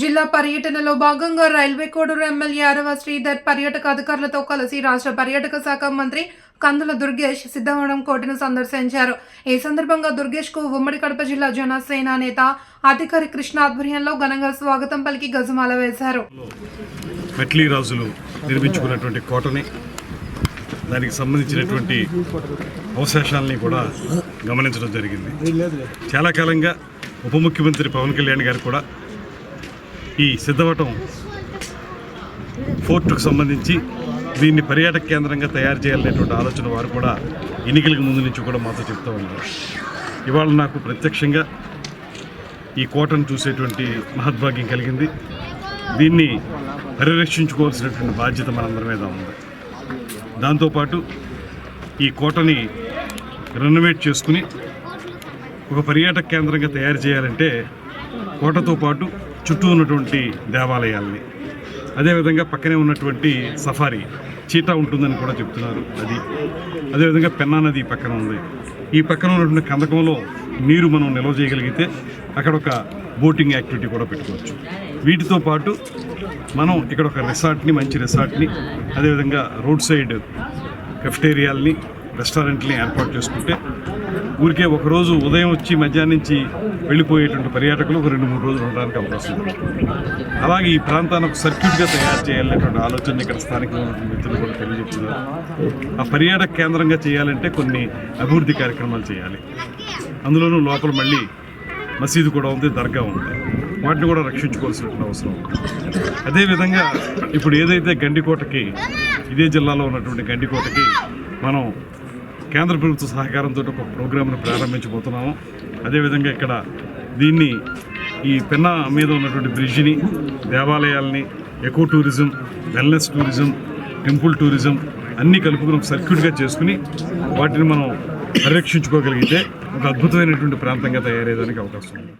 జిల్లా పర్యటనలో భాగంగా రైల్వే కోడూరు ఎమ్మెల్యే అరవ శ్రీధర్ పర్యాటక అధికారులతో కలిసి రాష్ట్ర పర్యాటక శాఖ మంత్రి కందుల దుర్గేష్ సిద్ధవనం కోటను సందర్శించారు. ఈ సందర్భంగా దుర్గేష్కు ఉమ్మడి కడప జిల్లా జనసేన నేత అధికారి కృష్ణ ఆధ్వర్యంలో ఘనంగా స్వాగతం పలికి గజమాల వేశారు. మెట్లీ రాజులు నిర్మించుకున్నటువంటి కోటని దానికి సంబంధించినటువంటి అవశేషాలని కూడా గమనించడం జరిగింది. చాలా కాలంగా ఉప ముఖ్యమంత్రి పవన్ కళ్యాణ్ గారు కూడా ఈ సిద్ధవటం ఫోర్టుకు సంబంధించి దీన్ని పర్యాటక కేంద్రంగా తయారు చేయాలనేటువంటి ఆలోచన వారు కూడా ఎన్నికలకు ముందు నుంచి కూడా మాతో చెప్తూ ఉన్నారు. ఇవాళ నాకు ప్రత్యక్షంగా ఈ కోటను చూసేటువంటి మహద్భాగ్యం కలిగింది. దీన్ని పరిరక్షించుకోవాల్సినటువంటి బాధ్యత మనందరి మీద ఉంది. దాంతోపాటు ఈ కోటని రెనోవేట్ చేసుకుని ఒక పర్యాటక కేంద్రంగా తయారు చేయాలంటే కోటతో పాటు చుట్టూ ఉన్నటువంటి దేవాలయాల్ని. అదేవిధంగా పక్కనే ఉన్నటువంటి సఫారీ చీటా ఉంటుందని కూడా చెప్తున్నారు అది. అదేవిధంగా పెన్నా నది పక్కన ఉంది. ఈ పక్కన ఉన్నటువంటి కందకంలో నీరు మనం నిల్వ చేయగలిగితే అక్కడ ఒక బోటింగ్ యాక్టివిటీ కూడా పెట్టుకోవచ్చు. వీటితో పాటు మనం ఇక్కడ ఒక రిసార్ట్ని మంచి రిసార్ట్ని అదేవిధంగా రోడ్ సైడ్ కెఫ్టేరియాల్ని రెస్టారెంట్ని ఏర్పాటు చేసుకుంటే ఊరికే ఒకరోజు ఉదయం వచ్చి మధ్యాహ్నం నుంచి వెళ్ళిపోయేటువంటి పర్యాటకులు ఒక రెండు మూడు రోజులు ఉండడానికి అవకాశం ఉంది. అలాగే ఈ ప్రాంతాన్ని ఒక సర్క్యూట్గా తయారు చేయాలనేటువంటి ఆలోచన ఇక్కడ స్థానికంగా మిత్రులు కూడా తెలియజెప్తున్నారు. ఆ పర్యాటక కేంద్రంగా చేయాలంటే కొన్ని అభివృద్ధి కార్యక్రమాలు చేయాలి. అందులోనూ లోపల మళ్ళీ మసీదు కూడా ఉంది దర్గా ఉంది. వాటిని కూడా రక్షించుకోవాల్సినటువంటి అవసరం ఉంది. అదేవిధంగా ఇప్పుడు ఏదైతే గండికోటకి ఇదే జిల్లాలో ఉన్నటువంటి గండికోటకి మనం కేంద్ర ప్రభుత్వ సహకారంతో ఒక ప్రోగ్రామ్ను ప్రారంభించబోతున్నాము. అదేవిధంగా ఇక్కడ దీన్ని ఈ పెన్నా మీద ఉన్నటువంటి బ్రిడ్జిని దేవాలయాల్ని eco tourism wellness tourism temple tourism అన్నీ కలుపుకుని ఒక సర్క్యూట్గా చేసుకుని వాటిని మనం పరిరక్షించుకోగలిగితే ఒక అద్భుతమైనటువంటి ప్రాంతంగా తయారయ్యేదానికి అవకాశం ఉంది.